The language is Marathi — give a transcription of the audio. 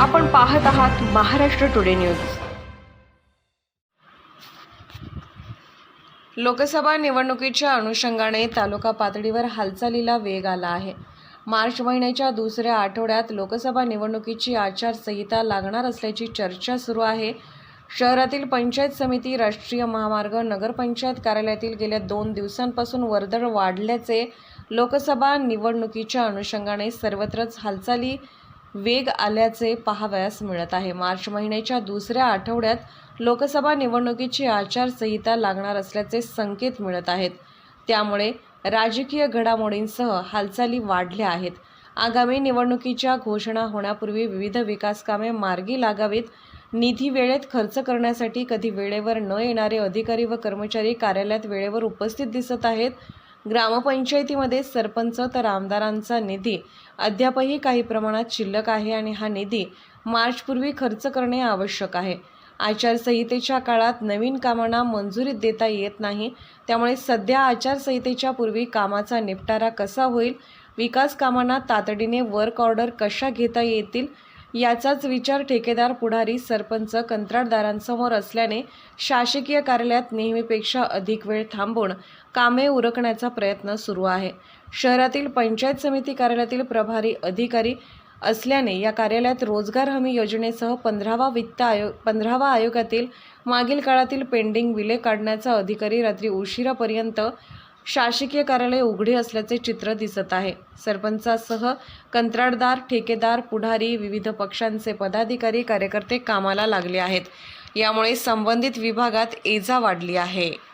आपण पाहत आहात महाराष्ट्र टुडे न्यूज. लोकसभा निवडणुकीच्या अनुषंगाने तालुका पातळीवर हालचालीला वेग आला आहे. मार्च महिन्याच्या दुसऱ्या आठवड्यात लोकसभा निवडणुकीची आचारसंहिता लागणार असल्याची चर्चा सुरू आहे. शहरातील पंचायत समिती राष्ट्रीय महामार्ग नगरपंचायत कार्यालयातील गेल्या दोन दिवसांपासून वर्दळ वाढल्याचे लोकसभा निवडणुकीच्या अनुषंगाने सर्वत्रच हालचाली वेग आल्याचे पाहावयास मिळत आहे. मार्च महिन्याच्या दुसऱ्या आठवड्यात लोकसभा निवडणुकीची आचारसंहिता लागणार असल्याचे संकेत मिळत आहेत. त्यामुळे राजकीय घडामोडींसह हालचाली वाढल्या आहेत. आगामी निवडणुकीच्या घोषणा होण्यापूर्वी विविध विकासकामे मार्गी लागावीत. निधी वेळेत खर्च करण्यासाठी कधी वेळेवर न येणारे अधिकारी व कर्मचारी कार्यालयात वेळेवर उपस्थित दिसत आहेत. ग्रामपंचायतीमध्ये सरपंच तर आमदारांचा निधी. अद्यापही काही प्रमाणात शिल्लक आहे आणि हा निधी मार्चपूर्वी खर्च करणे आवश्यक आहे. आचारसंहितेच्या काळात नवीन कामांना मंजुरी देता येत नाही. त्यामुळे सध्या आचारसंहितेच्या पूर्वी कामाचा निपटारा कसा होईल? विकास कामांना तातडीने वर्क ऑर्डर कशा घेता येतील? याचाच विचार ठेकेदार पुढारी सरपंच कंत्राटदारांसमोर असल्याने शासकीय कार्यालयात नेहमीपेक्षा अधिक वेळ थांबून कामे उरकण्याचा प्रयत्न सुरू आहे. शहरातील पंचायत समिती कार्यालयातील प्रभारी अधिकारी असल्याने या कार्यालयात रोजगार हमी योजनेसह पंधरावा वित्त आयोग पंधरावा आयोगातील मागील काळातील पेंडिंग बिले काढण्याचा अधिकारी रात्री उशिरापर्यंत शासकीय कार्यालय उघडे असल्याचे चित्र दिसत आहे. सरपंचासह कंत्राटदार ठेकेदार पुढारी विविध पक्षांचे पदाधिकारी कार्यकर्ते कामाला लागले आहेत. यामुळे संबंधित विभागात एजा वाढली आहे.